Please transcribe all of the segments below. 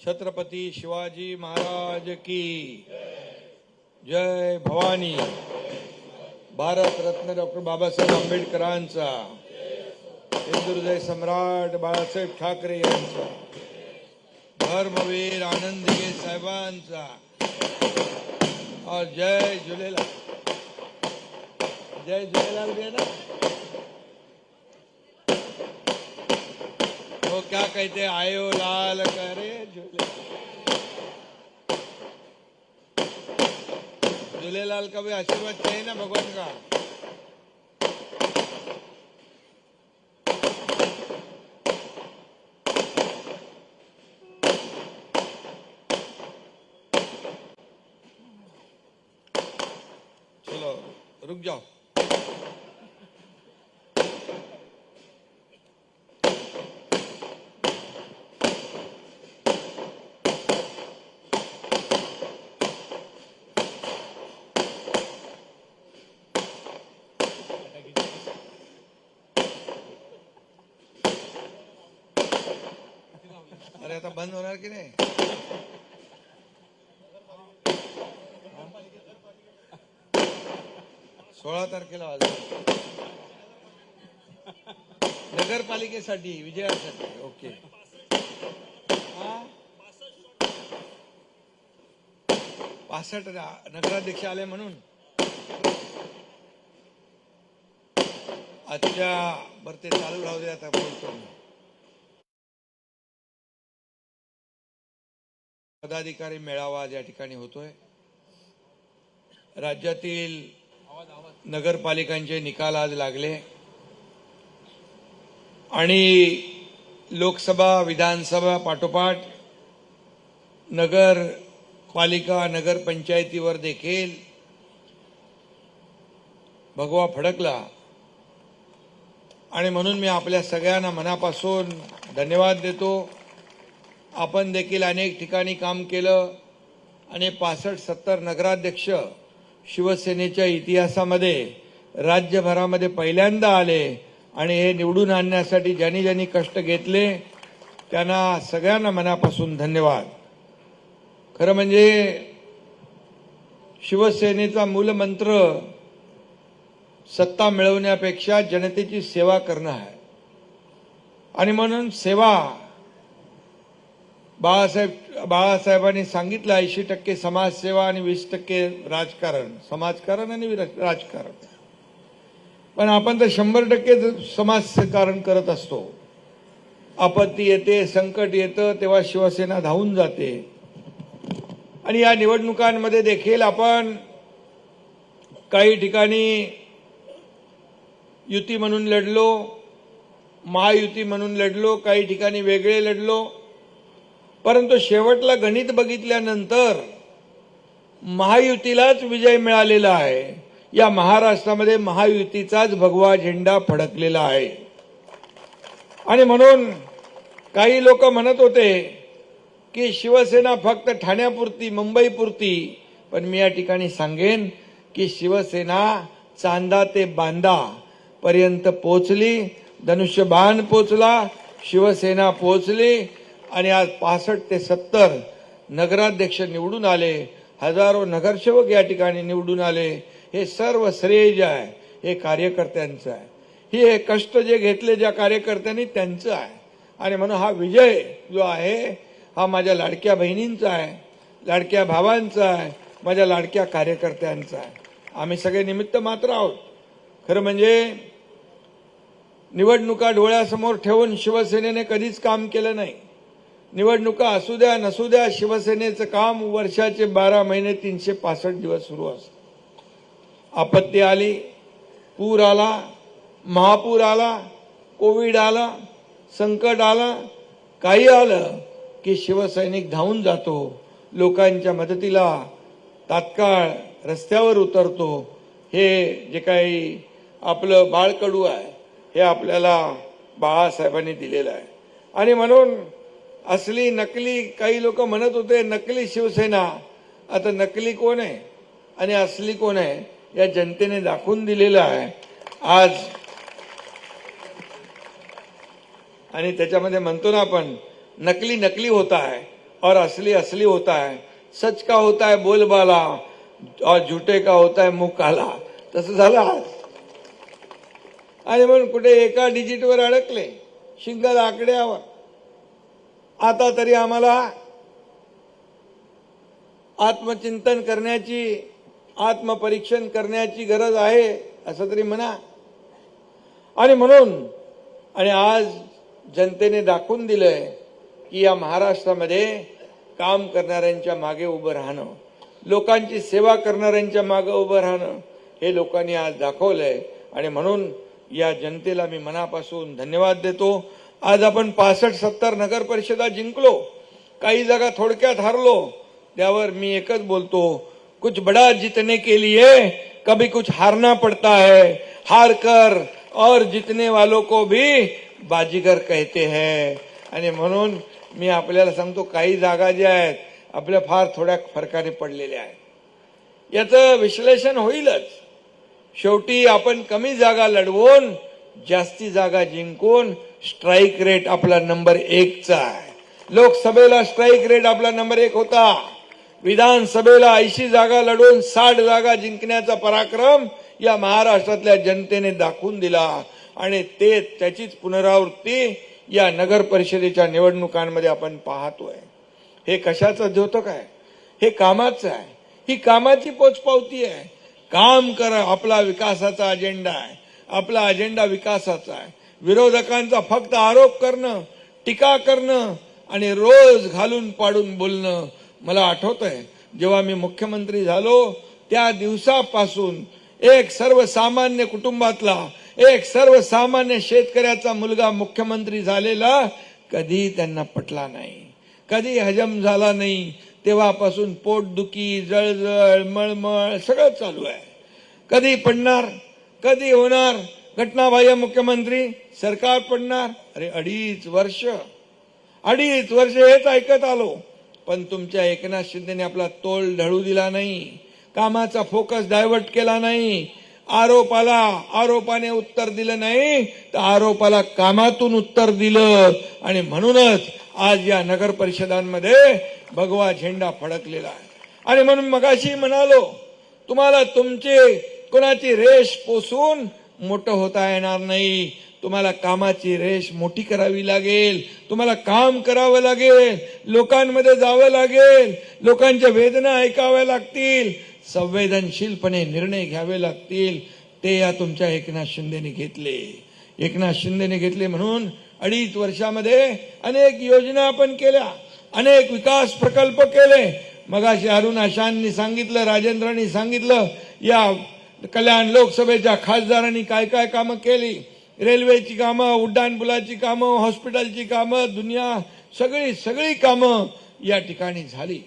छत्रपती शिवाजी महाराज की जय भवानी. भारत रत्न डॉक्टर बाबासाहेब आंबेडकरांचा हिंदुहृदय सम्राट बाळासाहेब ठाकरे यांचा धर्मवीर आनंदगे साहेबांचा. और जय झूलेलाल. जय झूलेलाल भी है ना वो क्या कहते आयो लाल करे झूले। झूलेलाल का भी आशीर्वाद चाहिए ना भगवान का? चलो रुक जाओ अरे आता बंद होणार की नाही? सोळा तारखेला नगरपालिकेसाठी विजयासाठी. ओके. हा? पासष्ट नगराध्यक्ष आले म्हणून? आजच्या बरं ते चालू राहू दे आता बोलतो पदाधिकारी मेळावा या ठिकाणी होतोय. राज्यातील नगरपालिकांचे निकाल आज लागले. आणि लोकसभा विधानसभा पाठोपाठ नगरपालिका नगरपंचायतीवर देखील भगवा फडकला. आणि म्हणून मी आपल्या सगळ्यांना मनापासून धन्यवाद देतो. आपण देखील अनेक ठिकाणी काम केलं आणि पासष्ट सत्तर नगराध्यक्ष शिवसेनेच्या इतिहासामध्ये राज्यभरामध्ये पहिल्यांदा आले आणि हे निवडून आणण्यासाठी ज्यांनी ज्यांनी कष्ट घेतले त्यांना सगळ्यांना मनापासून धन्यवाद. खरं म्हणजे शिवसेनेचा मूलमंत्र सत्ता मिळवण्यापेक्षा जनतेची सेवा करणं आहे. आणि म्हणून सेवा बाळासाहेब बाळासाहेबांनी सांगितलं ऐंशी टक्के समाजसेवा आणि वीस टक्के राजकारण. समाजकारण आणि राजकारण. पण आपण तर शंभर टक्के समाजकारण करत असतो. आपत्ती येते संकट येतं तेव्हा शिवसेना धावून जाते. आणि या निवडणुकांमध्ये देखील आपण काही ठिकाणी युती म्हणून लढलो महायुती म्हणून लढलो काही ठिकाणी वेगळे लढलो परंतु शेवटला गणित बघितल्यानंतर महायुतीलाच विजय मिळालेला आहे. या महाराष्ट्रामध्ये महायुतीचाच भगवा झेंडा फडकलेला आहे. आणि म्हणून काही लोक म्हणत होते की शिवसेना फक्त ठाण्यापुरती मुंबईपुरती पण मी या ठिकाणी सांगेन की शिवसेना चांदा ते बांदा पर्यंत पोचली धनुष्यबाण पोचला शिवसेना पोचली आणि आज पासष्ट ते सत्तर नगराध्यक्ष निवडून आले हजारो नगरसेवक या ठिकाणी निवडून आले. हे सर्व श्रेय जे आहे हे कार्यकर्त्यांचं आहे. ही हे कष्ट जे घेतले ज्या कार्यकर्त्यांनी त्यांचं आहे. आणि म्हणून हा विजय जो आहे हा माझ्या लाडक्या बहिणींचा आहे लाडक्या भावांचा आहे माझ्या लाडक्या कार्यकर्त्यांचा आहे. आम्ही सगळे निमित्त मात्र आहोत. खरं म्हणजे निवडणुका डोळ्यासमोर ठेवून शिवसेनेने कधीच काम केलं नाही. निवडणुका असू द्या नसू द्या शिवसेनेचं काम वर्षाचे बारा महिने तीनशे पासष्ट दिवस सुरू असतं. आपत्ती आली पूर आला महापूर आला कोविड आला संकट आला काही आलं की शिवसैनिक धावून जातो लोकांच्या मदतीला तात्काळ रस्त्यावर उतरतो. हे जे काही आपलं बाळकडू आहे हे आपल्याला बाळासाहेबांनी दिलेलं आहे. आणि म्हणून असली नकली काही लोक म्हणत होते नकली शिवसेना. आता नकली कोण आहे? आणि असली कोण आहे? या जनतेने दाखवून दिलेलं आहे. आज आणि त्याच्यामध्ये म्हणतो ना आपण नकली नकली होता है और असली असली होता है. सच का होता है बोलबाला और झुटे का होता है मुंह तसं झालं आज. आणि म्हणून कुठे एका डिजिटवर अडकले शिंगल आकड्यावर. आता तरी आम्हाला आत्मचिंतन करण्याची आत्मपरीक्षण करण्याची गरज आहे असं तरी म्हणा. आणि म्हणून आणि आज जनतेने दाखवून दिलंय की या महाराष्ट्रामध्ये काम करणाऱ्यांच्या मागे उभं राहणं लोकांची सेवा करणाऱ्यांच्या मागे उभं राहणं हे लोकांनी आज दाखवलंय. आणि म्हणून या जनतेला मी मनापासून धन्यवाद देतो. आज आपण पासष्ट सत्तर नगर परिषदा जिंकलो. काही जागा थोडक्यात हारलो. त्यावर मी एकच बोलतो कुछ बड़ा जीतने के लिए कभी कुछ हारना पड़ता है. हार कर और जितने वालों को भी बाजीगर कहते हैं. आणि म्हणून मी आपल्याला सांगतो काही जागा ज्या आहेत आपल्या फार थोड्या फरकाने पडलेल्या आहेत. याचं विश्लेषण होईलच. शेवटी आपण कमी जागा लढवून जास्ती जागा जिंकून स्ट्राईक रेट आपला नंबर एकचा आहे. लोकसभेला स्ट्राईक रेट आपला नंबर एक होता. विधानसभेला ऐंशी जागा लढवून साठ जागा जिंकण्याचा पराक्रम या महाराष्ट्रातल्या जनतेने दाखवून दिला. आणि ते त्याचीच पुनरावृत्ती या नगर परिषदेच्या निवडणुकांमध्ये आपण पाहतोय. हे कशाचं द्योतक आहे? हे कामाचं आहे. ही कामाची पोचपावती आहे. काम कर आपला विकासाचा अजेंडा आहे. आपला अजेंडा विकासाचा आहे. विरोधकांचा फक्त आरोप करणं टीका करणं आणि रोज घालून पाडून बोलणं मला आठवत आहे जेव्हा मी मुख्यमंत्री झालो त्या दिवसापासून एक सर्वसामान्य कुटुंबातला एक सर्वसामान्य शेतकऱ्याचा मुलगा मुख्यमंत्री झालेला कधी त्यांना पटला नाही. कधी हजम झाला नाही. तेव्हापासून पोटदुखी जळजळ मळमळ सगळं चालू आहे. कधी पडणार? कधी होणार? घटनाबाह्य मुख्यमंत्री सरकार पडणार? अरे अडीच वर्ष. अडीच वर्ष हेच ऐकत आलो. पण तुमच्या एकनाथ शिंदेने आपला तोल ढळू दिला नाही. कामाचा फोकस डायव्हर्ट केला नाही. आरोपाला आरोपाने उत्तर दिलं नाही. तर आरोपाला कामातून उत्तर दिलं. आणि म्हणूनच आज या नगर परिषदांमध्ये भगवा झेंडा फडकलेला आहे. आणि म्हणून मगाशी म्हणालो तुम्हाला तुमचे कोणाची रेश पोसून मोठं होता येणार नाही. तुम्हाला कामाची रेश मोठी करावी लागेल. तुम्हाला काम करावं लागेल. लोकांमध्ये जावं लागेल. लोकांच्या वेदना ऐकाव्या लागतील. संवेदनशीलपणे निर्णय घ्यावे लागतील. ते या तुमच्या एकनाथ शिंदेने घेतले. एकनाथ शिंदेने घेतले म्हणून अडीच वर्षामध्ये अनेक योजना आपण केल्या. अनेक विकास प्रकल्प केले. मगाशी अरुण आशांनी सांगितलं राजेंद्रांनी सांगितलं या कल्याण लोकसभेच्या खासदारांनी काय काय कामं केली? रेल्वेची कामं उड्डाणपुलाची कामं हॉस्पिटलची कामं दुनिया सगळी सगळी कामं या ठिकाणी झाली.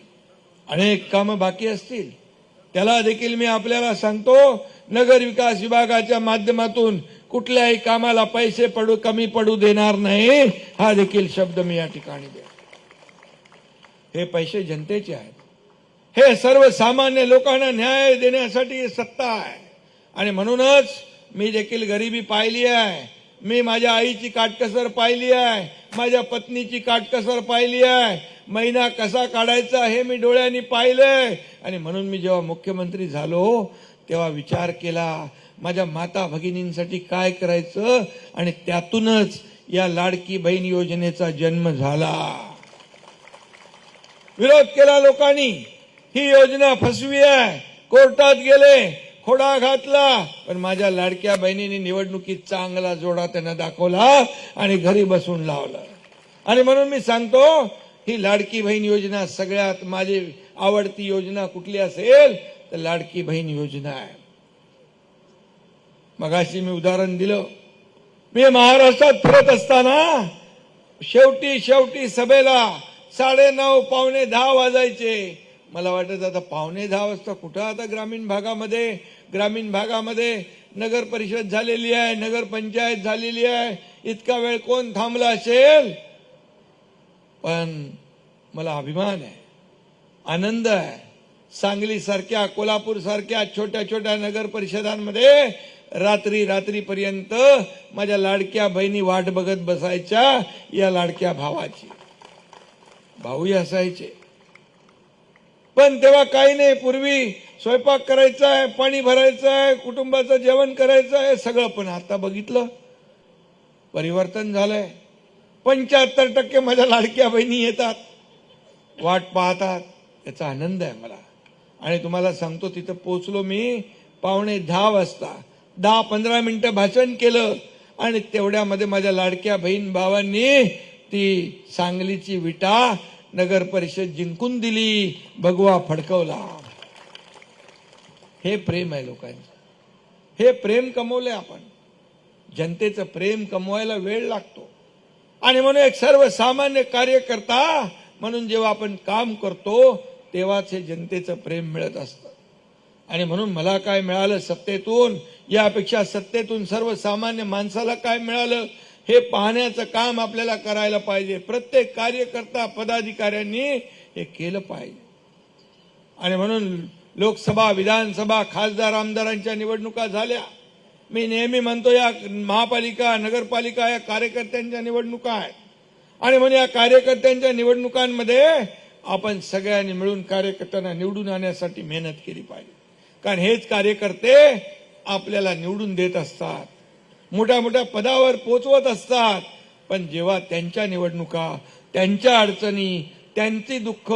अनेक कामं बाकी असतील. त्याला देखील मी आपल्याला सांगतो नगर विकास विभागाच्या माध्यमातून कुठल्याही कामाला पैसे पडू कमी पडू देणार नाही हा देखील शब्द मी या ठिकाणी देतो. हे पैसे जनतेचे आहेत. हे सर्वसामान्य लोकांना न्याय देण्यासाठी सत्ता आहे. आणि म्हणूनच मी देखील गरिबी पाहिली आहे. मी माझ्या आईची काटकसर पाहिली आहे. माझ्या पत्नीची काटकसर पाहिली आहे. महिना कसा काढायचा हे मी डोळ्यांनी पाहिलंय. आणि म्हणून मी जेव्हा मुख्यमंत्री झालो तेव्हा विचार केला माझ्या माता भगिनींसाठी काय करायचं? आणि त्यातूनच या लाडकी बहीण योजनेचा जन्म झाला. विरोध केला लोकांनी. ही योजना फसवी आहे. कोर्टात गेले. खोडा घातला. पण माझ्या लाडक्या बहिणीने निवडणुकीत चांगला जोडा त्यांना दाखवला आणि घरी बसून लावला. आणि म्हणून मी सांगतो ही लाडकी बहीण योजना सगळ्यात माझी आवडती योजना कुठली असेल तर लाडकी बहीण योजना आहे. मगाशी मी उदाहरण दिलं. मी महाराष्ट्रात फिरत असताना शेवटी शेवटी सभेला साडे नऊ पावणे दहा वाजायचे. मला वाटत आता पावणे दहा वाजता कुठं आता ग्रामीण भागामध्ये? ग्रामीण भागामध्ये नगर परिषद झालेली आहे नगर पंचायत झालेली आहे. इतका वेळ कोण थांबला असेल? पण मला अभिमान आहे आनंद आहे. सांगली सारख्या कोल्हापूर सारख्या छोट्या छोट्या नगर परिषदांमध्ये रात्री रात्रीपर्यंत माझ्या लाडक्या बहिणी वाट बघत बसायच्या या लाडक्या भावाची. भाऊही असायचे. पण तेव्हा काही नाही पूर्वी स्वयंपाक करायचा आहे पाणी भरायचं आहे कुटुंबाचं जेवण करायचं आहे सगळं पण आता बघितलं. परिवर्तन झालंय. पंच्याहत्तर टक्के माझ्या लाडक्या बहिणी येतात. वाट पाहतात. याचा आनंद आहे मला. आणि तुम्हाला सांगतो तिथं पोचलो मी पावणे दहा वाजता. दहा पंधरा मिनटं भाषण केलं. आणि तेवढ्यामध्ये माझ्या लाडक्या बहीण भावांनी ती सांगलीची विटा नगर परिषद जिंकून दिली भगवा फडकवला. हे प्रेम आहे लोकांचं. हे प्रेम कमवले आपण. जनतेचं प्रेम कमवायला वेळ लागतो. आणि म्हणून एक सर्वसामान्य कार्यकर्ता म्हणून जेव्हा आपण काम करतो तेव्हाच हे जनतेचं प्रेम मिळत असतं. आणि म्हणून मला काय मिळालं सत्तेतून यापेक्षा सत्तेतून सर्वसामान्य माणसाला काय मिळालं? हे पाहण्याचं काम आपल्याला करायला पाहिजे. प्रत्येक कार्यकर्ता पदाधिकाऱ्यांनी हे केलं पाहिजे. आणि म्हणून लोकसभा विधानसभा खासदार आमदारांच्या निवडणुका झाल्या. मी नेहमी म्हणतो या महापालिका नगरपालिका या कार्यकर्त्यांच्या निवडणुका आहेत. आणि म्हणून या कार्यकर्त्यांच्या निवडणुकांमध्ये आपण सगळ्यांनी मिळून कार्यकर्त्यांना निवडून आणण्यासाठी मेहनत केली पाहिजे. कारण हेच कार्यकर्ते आपल्याला निवडून देत असतात. मोठ्या मोठ्या पदावर पोचवत असतात. पण जेव्हा त्यांच्या निवडणुका त्यांच्या अडचणी त्यांची दुःख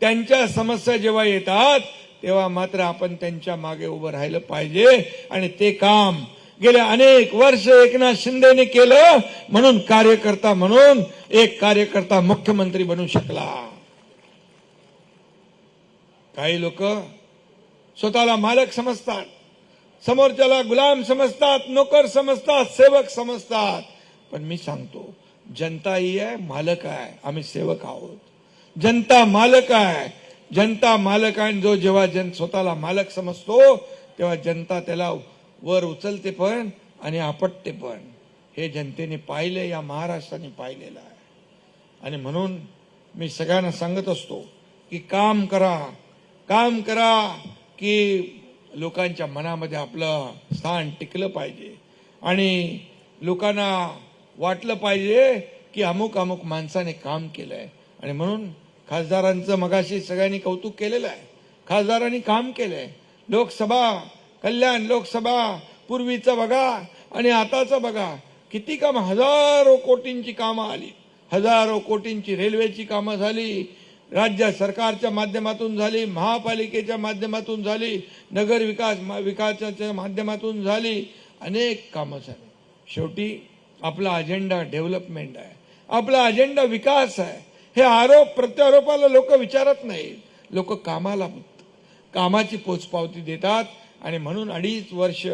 त्यांच्या समस्या जेव्हा येतात तेव्हा मात्र आपण त्यांच्या मागे उभं राहिलं पाहिजे. आणि ते काम गेल्या अनेक वर्ष एकनाथ शिंदेने केलं. म्हणून कार्यकर्ता म्हणून एक कार्यकर्ता मुख्यमंत्री बनू शकला. काही लोक स्वतःला मालक समजतात. समोरच्याला गुलाम समजतात नोकर समजतात सेवक समजतात. पण मी सांगतो जनता ही आहे मालक आहे. आम्ही सेवक आहोत. जनता मालक आहे. जनता मालक आहे आणि जो जेव्हा जन स्वतःला मालक समजतो तेव्हा जनता त्याला वर उचलते पण आणि आपटते पण. हे जनतेने पाहिले या महाराष्ट्राने पाहिलेलं आहे. आणि म्हणून मी सगळ्यांना सांगत असतो की काम करा. काम करा की लोकांच्या मनामध्ये आपलं स्थान टिकलं पाहिजे. आणि लोकांना वाटलं पाहिजे की अमुक अमुक माणसाने काम केलंय. आणि म्हणून खासदारांचं मगाशी सगळ्यांनी कौतुक केलेलं आहे. खासदारांनी काम केलंय. लोकसभा कल्याण लोकसभा पूर्वीचं बघा आणि आताचं बघा. किती काम हजारो कोटींची कामं आली. हजारो कोटींची रेल्वेची कामं झाली. राज्य सरकारच्या माध्यमातून झाली महापालिकेच्या माध्यमातून झाली नगर विकास विकासाच्या माध्यमातून झाली अनेक कामं झाली. शेवटी आपला अजेंडा डेव्हलपमेंट आहे. आपला अजेंडा विकास आहे. हे आरोप प्रत्यारोपाला लोक विचारत नाहीत. लोक कामाला कामाची पोचपावती देतात आणि म्हणून अडीच वर्ष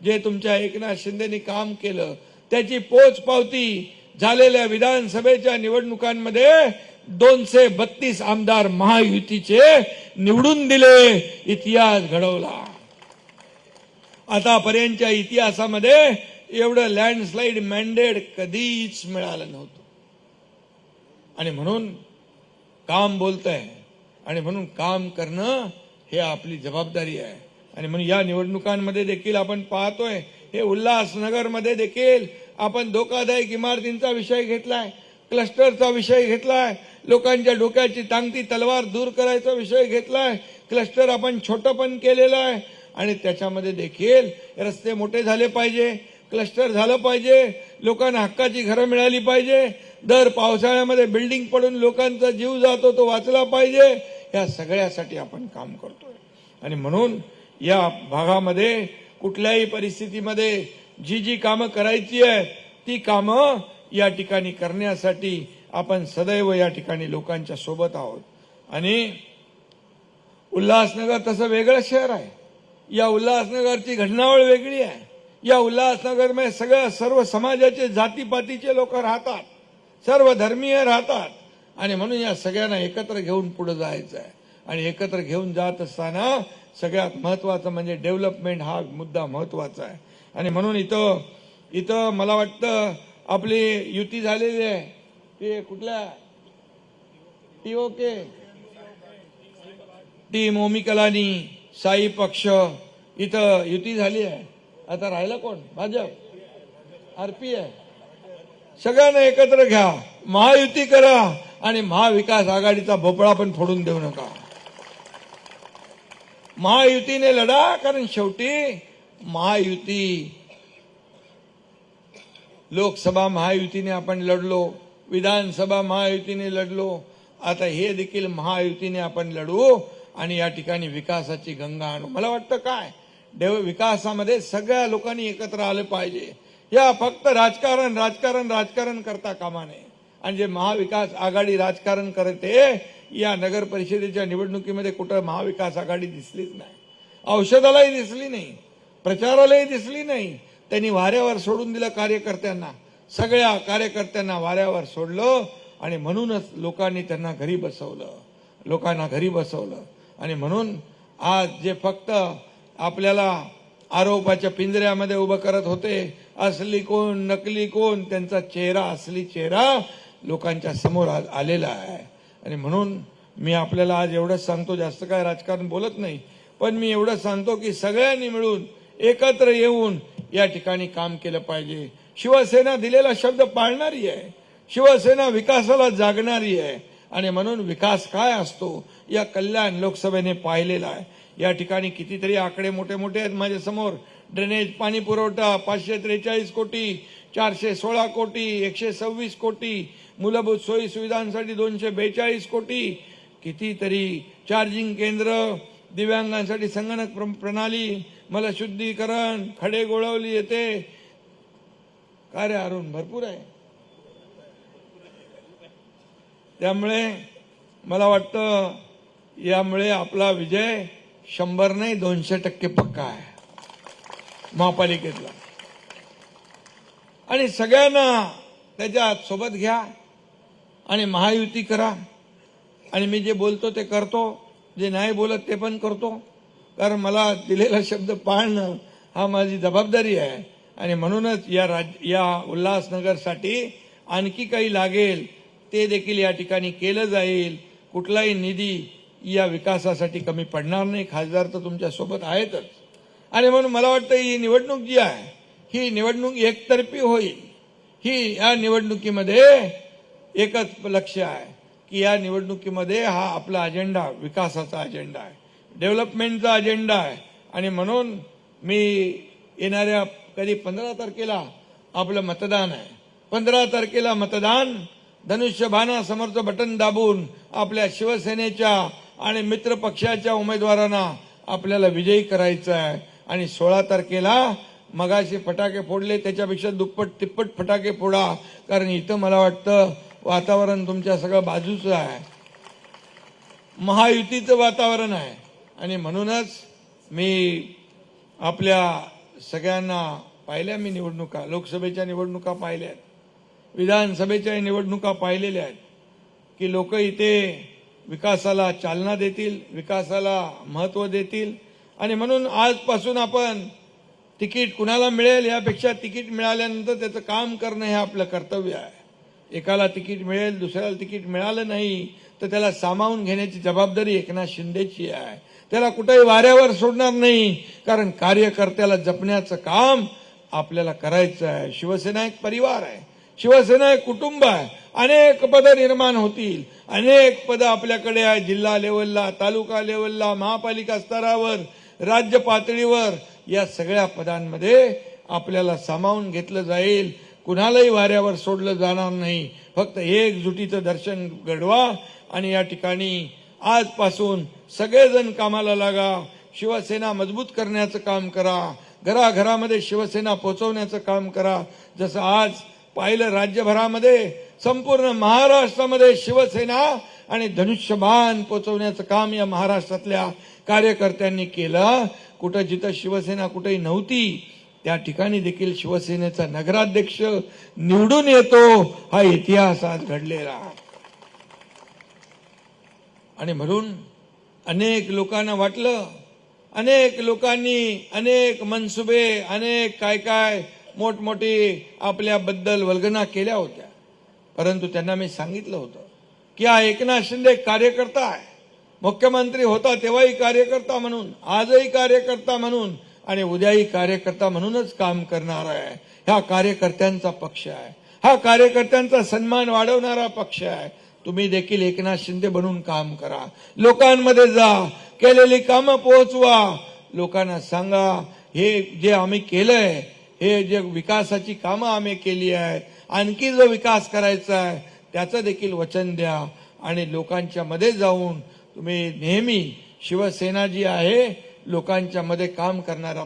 जे तुमच्या एकनाथ शिंदेनी काम केलं त्याची पोचपावती झालेल्या विधानसभेच्या निवडणुकांमध्ये दोनशे बत्तीस आमदार महायुतीचे निवडून दिले इतिहास घडवला. आतापर्यंतच्या इतिहासामध्ये एवढं लँडस्लाईड मॅन्डेट कधीच मिळालं नव्हतं. आणि म्हणून काम बोलतंय आणि म्हणून काम करणं हे आपली जबाबदारी आहे. आणि म्हणून या निवडणुकांमध्ये देखील आपण पाहतोय हे उल्हासनगरमध्ये देखील आपण धोकादायक इमारतींचा विषय घेतलाय क्लस्टरचा विषय घेतलाय लोकांच्या डोक्याची टांगती तलवार दूर करायचा विषय घेतलाय. क्लस्टर आपण छोटं पण केलेलं आहे. आणि त्याच्यामध्ये देखील रस्ते मोठे झाले पाहिजे. क्लस्टर झालं पाहिजे. लोकांना हक्काची घरं मिळाली पाहिजे. दर पावसाळ्यामध्ये बिल्डिंग पडून लोकांचा जीव जातो तो वाचला पाहिजे. या सगळ्यासाठी आपण काम करतोय. आणि म्हणून या भागामध्ये कुठल्याही परिस्थितीमध्ये जी जी कामं करायची आहेत ती कामं या ठिकाणी करण्यासाठी आपण सदैव या ठिकाणी लोकांच्या सोबत आहोत. आणि उल्हासनगर तसं वेगळं शहर आहे. या उल्हासनगरची घटनावळ वेगळी आहे. या उल्हासनगरमध्ये सगळ्या सर्व समाजाचे जातीपातीचे लोक राहतात. सर्व धर्मीय राहतात. आणि म्हणून या सगळ्यांना एकत्र घेऊन पुढे जायचं आहे. आणि एकत्र घेऊन जात असताना सगळ्यात महत्वाचं म्हणजे डेव्हलपमेंट हा मुद्दा महत्त्वाचा आहे. आणि म्हणून इथं इथं मला वाटतं आपली युती झालेली आहे. ते कुठल्या? टी ओके टीम मोमी कलानी साई पक्ष इथं युती झाली आहे. आता राहिलं कोण? भाजप. आरपी आहे. सगळ्यांना एकत्र घ्या. महायुती करा आणि महाविकास आघाडीचा भोपळा पण फोडून देऊ नका. महायुतीने लढा कारण शेवटी महायुती. लोकसभा महायुतीने आपण लढलो. विधानसभा महायुतीने लढलो. आता हे देखील महायुतीने आपण लढू आणि या ठिकाणी विकासाची गंगा आणू. मला वाटतं काय? देव विकासामध्ये सगळ्या लोकांनी एकत्र आलं पाहिजे. या फक्त राजकारण राजकारण राजकारण करता कामा नये. आणि जे महाविकास आघाडी राजकारण करते या नगर परिषदेच्या निवडणुकीमध्ये कुठं महाविकास आघाडी दिसलीच नाही. औषधालाही दिसली नाही. प्रचारालाही दिसली नाही. त्यांनी वाऱ्यावर सोडून दिलं कार्यकर्त्यांना. सगळ्या कार्यकर्त्यांना वाऱ्यावर सोडलं आणि म्हणूनच लोकांनी त्यांना घरी बसवलं. लोकांना घरी बसवलं. आणि म्हणून आज जे फक्त आपल्याला आरोपाच्या पिंजऱ्यामध्ये उभं करत होते असली कोण नकली कोण त्यांचा चेहरा असली चेहरा लोकांच्या समोर आज आलेला आहे. आणि म्हणून मी आपल्याला आज एवढंच सांगतो जास्त काय राजकारण बोलत नाही पण मी एवढं सांगतो की सगळ्यांनी मिळून एकत्र येऊन या ठिकाणी काम केलं पाहिजे. शिवसेना दिलेला शब्द पाळणारी आहे. शिवसेना विकासाला जागणारी आहे. आणि म्हणून विकास काय असतो या कल्याण लोकसभेने पाहिलेला आहे. या ठिकाणी कितीतरी आकडे मोठे मोठे आहेत माझ्यासमोर. ड्रेनेज पाणी पुरवठा पाचशे त्रेचाळीस कोटी चारशे सोळा कोटी एकशे सव्वीस कोटी मूलभूत सोयी सुविधांसाठी दोनशे बेचाळीस कोटी. कितीतरी चार्जिंग केंद्र दिव्यांगांसाठी संगणक प्र- प्रणाली मला शुद्धीकरण खडे गोळवली येते. काय रे अरुण भरपूर आहे. त्यामुळे मला वाटतं यामुळे आपला विजय शंभर नाही दोनशे टक्के पक्का आहे. महापालिकेतला. आणि सगळ्यांना त्याच्या सोबत घ्या आणि महायुती करा. आणि मी जे बोलतो ते करतो जे नाही बोलत ते पण करतो. कारण मला दिलेला शब्द पाळणं हा माझी जबाबदारी आहे. आणि म्हणूनच या राज या उल्हासनगरसाठी आणखी काही लागेल ते देखील या ठिकाणी केलं जाईल. कुठलाही निधी या विकासासाठी कमी पडणार नाही. खासदार तर तुमच्यासोबत आहेतच. आणि म्हणून मला वाटतं ही निवडणूक जी आहे ही निवडणूक एकतर्फी होईल. ही या निवडणुकीमध्ये एकच लक्ष आहे की या निवडणुकीमध्ये हा आपला अजेंडा विकासाचा अजेंडा आहे. डेव्हलपमेंटचा अजेंडा आहे. आणि म्हणून मी येणाऱ्या कधी पंधरा तारखेला आपलं मतदान आहे. पंधरा तारखेला मतदान धनुष्यबाणा समोरचं बटन दाबून आपल्या शिवसेनेच्या आणि मित्र पक्षाच्या उमेदवारांना आपल्याला विजयी करायचं आहे. आणि सोळा तारखेला मगाशी फटाके फोडले त्याच्यापेक्षा दुप्पट तिप्पट फटाके फोडा. कारण इथं मला वाटतं वातावरण तुमच्या सगळं बाजूचं आहे. महायुतीचं वातावरण आहे. आणि म्हणूनच मी आपल्या सगळ्यांना पाहिल्या मी निवडणुका लोकसभेच्या निवडणुका पाहिल्या आहेत. विधानसभेच्या निवडणुका पाहिलेल्या आहेत. की लोक इथे विकासाला चालना देतील विकासाला महत्त्व देतील. आणि म्हणून आजपासून आपण तिकीट कुणाला मिळेल यापेक्षा तिकीट मिळाल्यानंतर त्याचं काम करणं हे आपलं कर्तव्य आहे. एकाला तिकीट मिळेल दुसऱ्याला तिकीट मिळालं नाही तर त्याला सामावून घेण्याची जबाबदारी एकनाथ शिंदेची आहे. त्याला कुठेही वाऱ्यावर सोडणार नाही. कारण कार्यकर्त्याला जपण्याचं काम आपल्याला करायचं आहे. शिवसेना एक परिवार आहे. शिवसेना एक कुटुंब आहे. अनेक पदं निर्माण होतील. अनेक पदं आपल्याकडे आहे. जिल्हा लेवलला तालुका लेवलला महापालिका स्तरावर राज्य पातळीवर या सगळ्या पदांमध्ये आपल्याला सामावून घेतलं जाईल. कुणालाही वाऱ्यावर सोडलं जाणार नाही. फक्त एकजुटीचं दर्शन घडवा आणि या ठिकाणी आजपासून सगळेजण कामाला लागा शिवसेना मजबूत करण्याचं काम करा घराघरामध्ये शिवसेना पोचवण्याचं काम करा. जसं आज पाहिलं राज्यभरामध्ये संपूर्ण महाराष्ट्रामध्ये शिवसेना आणि धनुष्यबाण पोचवण्याचं काम या महाराष्ट्रातल्या कार्यकर्त्यांनी केलं. कुठं जिथं शिवसेना कुठेही नव्हती त्या ठिकाणी देखील शिवसेनेचा नगराध्यक्ष निवडून येतो. हा इतिहास आज घडलेला आहे. आणि म्हणून अनेक लोकांना वाटलं अनेक लोकांनी अनेक मनसुबे अनेक काय काय मोठमोठी आपल्याबद्दल वल्गना केल्या होत्या. परंतु त्यांना मी सांगितलं होतं की हा एकनाथ शिंदे कार्यकर्ता आहे. मुख्यमंत्री होता तेव्हाही कार्यकर्ता म्हणून आजही कार्यकर्ता म्हणून आणि उद्याही कार्यकर्ता म्हणूनच काम करणार आहे. हा कार्यकर्त्यांचा पक्ष आहे. हा कार्यकर्त्यांचा सन्मान वाढवणारा पक्ष आहे. तुम्ही देखील एकनाथ शिंदे बनून काम करा. लोकांमध्ये जा. केलेली कामं पोहोचवा. लोकांना सांगा हे जे आम्ही केलंय हे जे विकासाची कामं आम्ही केली आहे आणखी जो विकास करायचा आहे त्याचं देखील वचन द्या. आणि लोकांच्या मध्ये जाऊन तुम्ही नेहमी शिवसेना जी आहे लोकांच्या मध्ये काम करणारा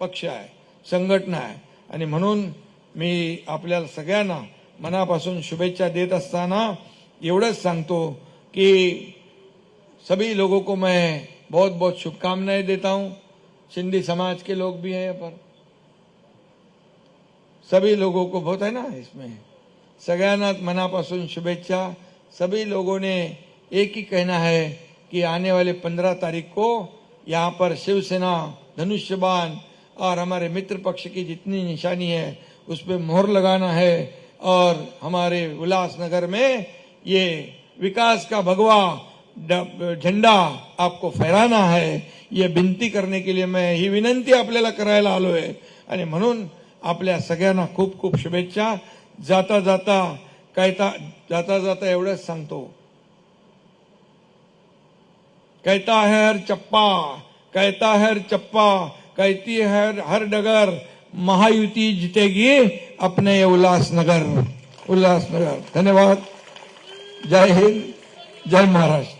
पक्ष आहे संघटना आहे. आणि म्हणून मी आपल्याला सगळ्यांना मनापासून शुभेच्छा देत असताना एवढंच सांगतो की सभी लोगों को मैं बहुत बहुत शुभकामनाएँ देता हूँ। सिंधी समाज के लोग भी हैं यहाँ पर। सभी लोगों को बहुत है ना इसमें। सगळ्यांना मनापासून शुभेच्छा। सभी लोगों ने एक ही कहना है कि आने वाले पंद्रह तारीख को यहाँ पर शिवसेना धनुष्यबान और हमारे मित्र पक्ष की जितनी निशानी है, उस पर मोहर लगाना है। और हमारे उल्लासनगर में ये विकास का भगवा झंडा आपको फहराना है। ये विनती करने के लिए मैं ही विनंती आपल्याला करायला आलोय आणि म्हणून आपल्या सगळ्यांना खूप खूप शुभेच्छा। जाता जाता कैता जाता जाता एवढंच सांगतो. कहता है हर चप्पा कहता है हर चप्पा कहती है हर डगर महायुती जीतेगी अपने उल्हासनगर उल्हासनगर धन्यवाद। जय हिंद जय महाराष्ट्र।